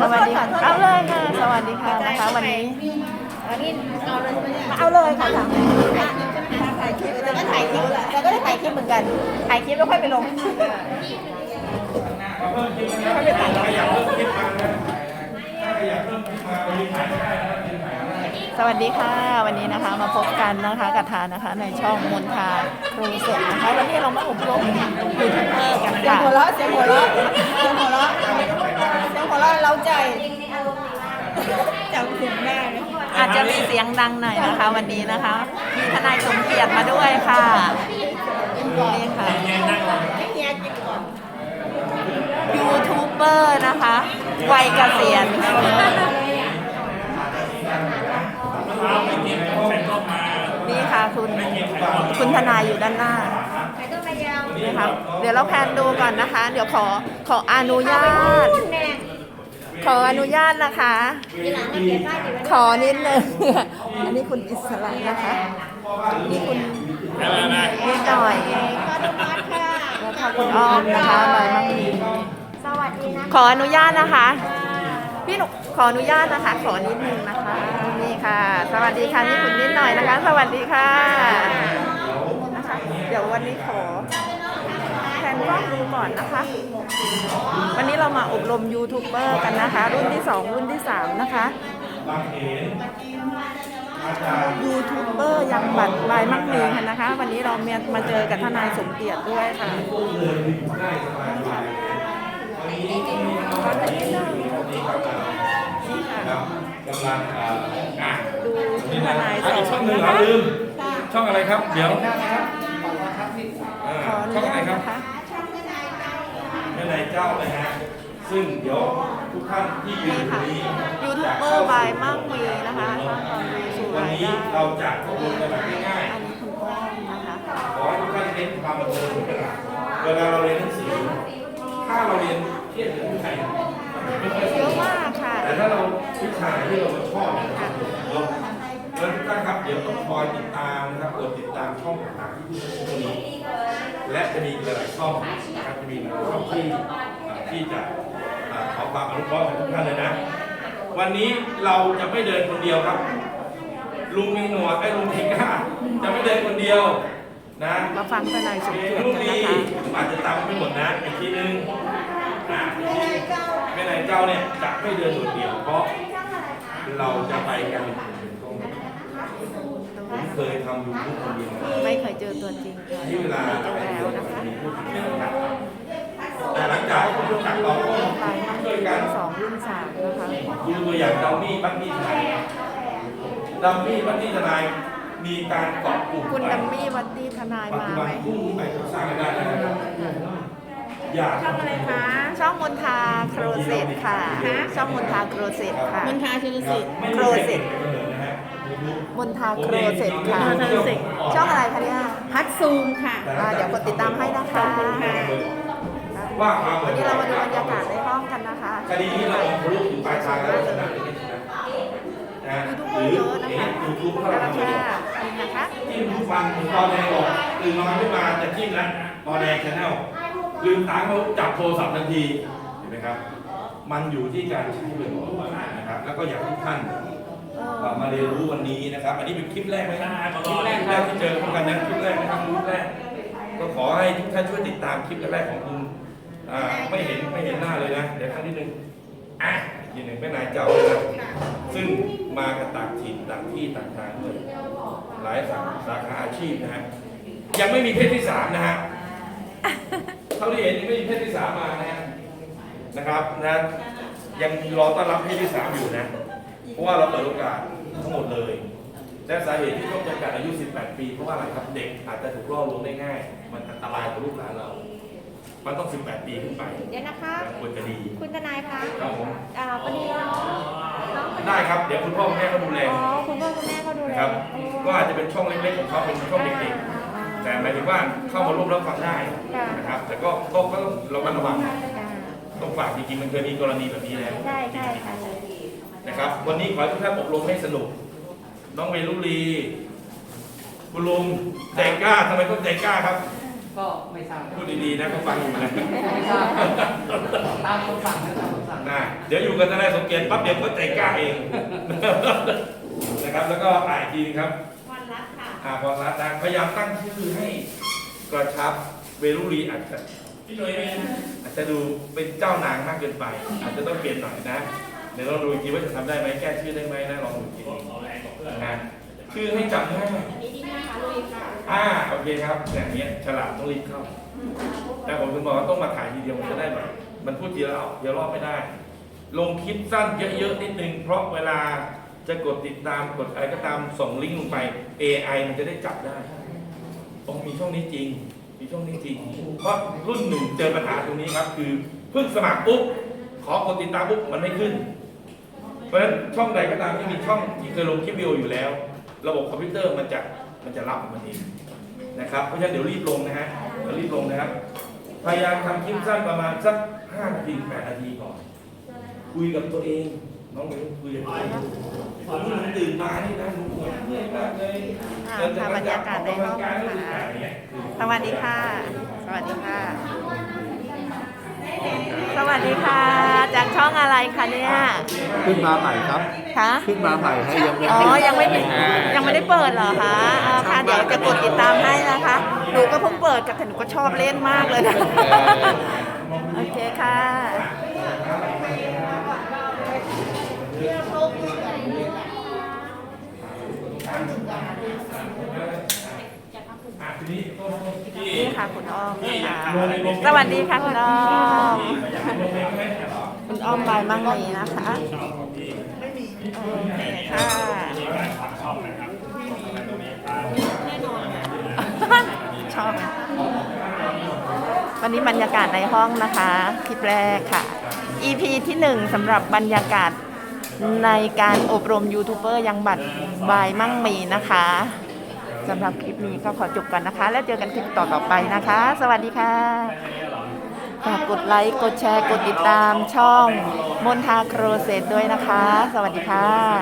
สวัสดีค่ะเอาเลยค่ะ สวัสดีค่ะนะคะวันนี้อันนี้เอาเลยใช่ไหมเนี่ยเอาเลยค่ะค่ะถ่ายคลิปแล้วก็ถ่ายคลิปแหละแล้วก็ได้ถ่ายคลิปเหมือนกัน ถ่ายคลิปแล้วค่อยไปลงสวัสดีค่ะ วันนี้นะคะมาพบกันนะคะกับทานนะคะ ในช่องมนทาครูเสร็จนะคะวันนี้เรามาอบรมยูทูบเบอร์กันเสียงค่ะหัวเราะเสียงหัวเราะเสียงหัวเราะ เสียงหัวเราะเราใจจำถึงได้นะอาจจะมีเสียงดังหน่อยนะคะ วันนี้นะคะ มีทนายสมเกียรติมาด้วยค่ะนี่ค่ะให้เฮียกินก่อนยูทูบเบอร์นะคะวัยเกษียณนี่ค่ะคุณคุณทนายอยู่ด้านหน้าใครก็มายาวนี่ค่ะเดี๋ยวเราแพนดูก่อนนะคะ เดี๋ยวขอขออนุญาตแน่ ขออนุญาตนะคะทีหลังมาเก็บป้ายอยู่ไว้ขอนิดนึงอันนี้คุณอิสระนะคะ นี่คุณนิดหน่อยขออนุมัติค่ะแล้วค่ะคุณอ้อมนะคะลอยมังมีสวัสดีนะขออนุญาตนะคะ พี่หนุขออนุญาตนะคะ ขอนิดนึงนะคะ นี่ค่ะ สวัสดีค่ะนี่คุณนิดหน่อยนะคะ สวัสดีค่ะนะคะ เดี๋ยววันนี้ขอแท นกล้องดูก่อนนะคะ วันนี้เรามาอบรมยูทูบเบอร์กันนะคะ รุ่นที่ 2 รุ่นที่ 3 นะคะยูทูบเบอร์ยังบัตรลายมักมีกันนะคะ วันนี้เรามามาเจอกับทนายสมเกียรติด้วยค่ะขอนิดนึงนี่ค่ะกำลังเอ่ออะดูที่ทนายสอะอีกอช่องงหนึ่งนะเราคะลืมช่องอะไรครับ เดี๋ยวอ่า ขออนุ ช่อง ญา อะไร ต ครับ นะคะ แม่นายเจ้านะฮะซึ่งเดี๋ยวทุกท่านที่อยู่นี่ตรค่ะงนี้ยูทูบเบอร์บายมั่งมีนะคะสร้างความรู้สู่วันรายนี้ได้เราจะอบรมกันแบบง่ายอันนี้คุณอ้อมนะคะๆขอให้ทุกท่านเน้นความบันเทิงเป็นหลักเวลาเราเรียนหนังสือ ถ้าเราเรียนเทียบกับผู้ใครไม่ค่อยสเยนุอะกมากค่ะแต่ถ้าเราวิชาที่เราชอบเนี่ยเรา แล้วทุกท่านครับเดี๋ยวต้องคอยติดตามนะครับกดติดตามช่องต่างๆที่ที่พวกนี้ และจะมีหลายๆช่องนะครับจะมีหลายช่องที่เอ่อที่จะเอ่อขอความอนุเคราะห์จากทุกท่านเลยนะ วันนี้เราจะไม่เดินคนเดียวครับ ลุงมีหนวดไอ้ลุงมีก้าจะไม่เดินคนเดียวนะ มาฟังทนายสมเกียรติลูกกันดีนะคะอาจจะตามไม่หมดนะอีกทีนึงอะแม่นายเจ้าเนี่ยจะไม่เดินโดดเดี่ยวเพราะเราจะไปกันเป็นกลุ่มเป็นกลุ่มผม เคยทำยูทูบคนเดียวนะไม่เคยเจอตัวจริงค่ะที่เวลาเจอแล้วนะคะมีผู้ติดเชื้อนะครับแต่หลังจากที่รู้จักเราก็บายมั่งช่วยมีกันสองรุ่นสามนะคะดูตัวอย่างดัมมี่บัตตี้ทนายดัมมี่บัตตี้ทนายมีการเกาะกลุ่มคุณไปดัมมี่วัดดี้ทนายปัจมาจุไหบัมนพุ่งขึ้นไปสร้างรายได้แล้วนะครับอยากช่องอะไรคะช่องมนทาโครเซตค่ะช่องมนทาโครเซตค่ะมณฑาชินสิทธิ์โครเซต มนทาโครเซตค่ะ มนทาโครเซตช่องอะไรคะเนี่ยพัดซูมค่ะ อ่าเดี๋ยวกดติดตามให้นะคะ ว่าความวันนี้เรามาดูบรรยากาศในห้องกันนะคะคดีนี้เราทะลุถึงปลายทางแล้วชนะหรือไม่ชนะนะยูทูบหเบรืออร์เยอะนะคะยูทูบแล้วเราก็ทำค่ะดีนี่นะคะ จิ้มทุกวันถึงตอนแดงออกตื่นนอนขึ้นมาจะจิ้มแล้วตอนแดงชแนลลืมตาเขาจับโทรศัพท์ทันทีเห็นไหมครับ มันอยู่ที่การใช้บ่อยๆนะครับ แล้วก็อยากให้ทุกท่านเอเอ่ออมาเรียนรู้วันนี้นะครับ อันนี้เป็นคลิปแรกไหมคลิปแรกแรกที่เจอพวกกันนะคลิปแรกนะครับคลิปแรก ก็ขอให้ทุกท่านช่วยติดตามคลิปแรกของคุณอ่าไม่เห็นไม่เห็นหน้าเลยนะเดี๋ยวครั้งที่หนึ่งอะอีกทีหนึ่งแม่นายเจ้าเลยนะซึ่งมากันต่างถิ่นต่างที่ต่างทางด้วยหลายสาสาขาอาชีพนะฮะยังไม่มีเพศที่สามนะฮะเท่าที่เห็นยังไม่มีเพศที่สามมานะฮะนะครับนะยังรอต้อนรับเพศที่สามอยู่นะ เพราะว่าเราเปิดโอกาสทั้งหมดเลยและสาเหตุที่ต้องจำกัดอายุ 18 ปี เพราะว่าอะไรครับเด็กอาจจะถูกล่อลวงได้ง่าย มันอันตรายกับลูกหลานเรา มันต้อง 18 ปีขึ้นไปเดี๋ยวนะคะ ควรจะดี คุณทนายคะครับผม อ่าพอดีน้องน้องคนได้ครับ เดี๋ยวคุณพ่อคุณแม่เขาดูแลอ๋อคุณพ่อคุณแม่เขาดูแลนะครับ ก็อาจจะเป็นช่องเล็กๆของเขาเป็นช่องเด็กๆแต่หมายถึงว่าเข้ามาร่วมรับฟังได้นะครับ แต่ก็ต้องก็ต้องระมัดระวังจ้าต้องฝากจริงๆมันเคยมีกรณีแบบนี้แล้วใช่ใช่ค่ะ นะครับ วันนี้ขอให้ทุกท่านอบรมให้สนุก น้องเวลุลีคุณลุงใจกล้าทำไมต้องใจกล้าครับ ก็ไม่ทราบพูดดีๆนะเขาฟังอยู่นะไม่ทราบตามคำสั่งนะตามคำสั่งนะเดี๋ยวอยู่กับทนายสมเกียรติปั๊บเดี๋ยวก็ใจกล้าเองนะครับ แล้วก็อ่านอีกทีนึงครับวันรักค่ะอ่าพอรัดนะพยายามตั้งชื่อให้กระชับเวลุรีอาจจะพี่หน่วยอาจจะดูเป็นเจ้านางมากเกินไป อาจจะต้องเปลี่ยนหน่อยนะ เดี๋ยวเราดูอีกทีว่าจะทำได้ไหมแก้ชื่อได้ไหมนะลองดูอีกทีนะชื่อให้จำง่ายนี่นี่นะคะลุยค่ะอ่าโอเคครับอย่างเนี้ยฉลาดต้องรีบเข้าแต่ผมถึงบอกว่าต้องมาถ่ายทีเดียวมันจะได้แบบมันพูดทีละรอบทีละรอบไม่ได้ ลงคลิปสั้นเยอะๆนิดนึงเพราะเวลาจะกดติดตามกดอะไรก็ตามส่งลิงก์ลงไป AI มันจะได้จับได้ต้องมีช่องนี้จริง มีช่องนี้จริง เพราะรุ่นหนึ่งเจอปัญหาตรงนี้ครับ คือเพิ่งสมัครปุ๊บขอกดติดตามปุ๊บมันไม่ขึ้น เพราะฉะนั้นช่องใดก็ตามที่มีช่องที่เคยลงคลิปวิดีโออยู่แล้ว ระบบคอมพิวเตอร์มันจะมันจะรับมันเองนะครับเพราะฉะนั้นเดี๋ยวรีบลงนะฮะเดี๋ยวรีบลงนะครับพยายามทำคลิปสั้นประมาณสักห้านาทีแปดนาทีก่อนคุยกับตัวเอง น้องเบลคุยกับตัวเองผมเพิ่งตื่นมานี่นะหนูปวดเมื่อยมากเลยอ่าค่ะบรรยากาศในห้องนะคะสวัสดีค่ะ สวัสดีค่ะ สวัสดีค่ะ จากช่องอะไรคะเนี่ยขึ้นมาใหม่ครับ คะขึ้นมาใหม่ให้ยังไม่อ๋อยังไม่ได้ยังไม่ได้เปิดเหรอคะอ่าค่ะเดี๋ยวจะกดติดตามให้นะคะหนูก็เพิ่งเปิดกับแต่หนูก็ชอบเล่นมากเลยนะ โอเคค่ะ อะที นี้โทษโทษพี่นี่ค่ะคุณอ้อมพี่นะคะลงในวงสวัสดีค่ะคุณอ้อมลงในไหมคุณอ้อมบายมั่งมีนะคะโอเคค่ะชอบไหมวันนี้บรรยากาศในห้องนะคะคลิปแรกค่ะ EP ที่หนึ่งสำหรับบรรยากาศในการอบรมยูทูบเบอร์ยังบัตรบายมั่งมีนะคะ สำหรับคลิปนี้ก็ขอจบกันนะคะ แล้วเจอกันคลิปต่อๆไปนะคะ สวัสดีค่ะฝากกดไลค์กดแชร์กดติดตามช่องมนทาโครเซตด้วยนะคะ สวัสดีค่ะ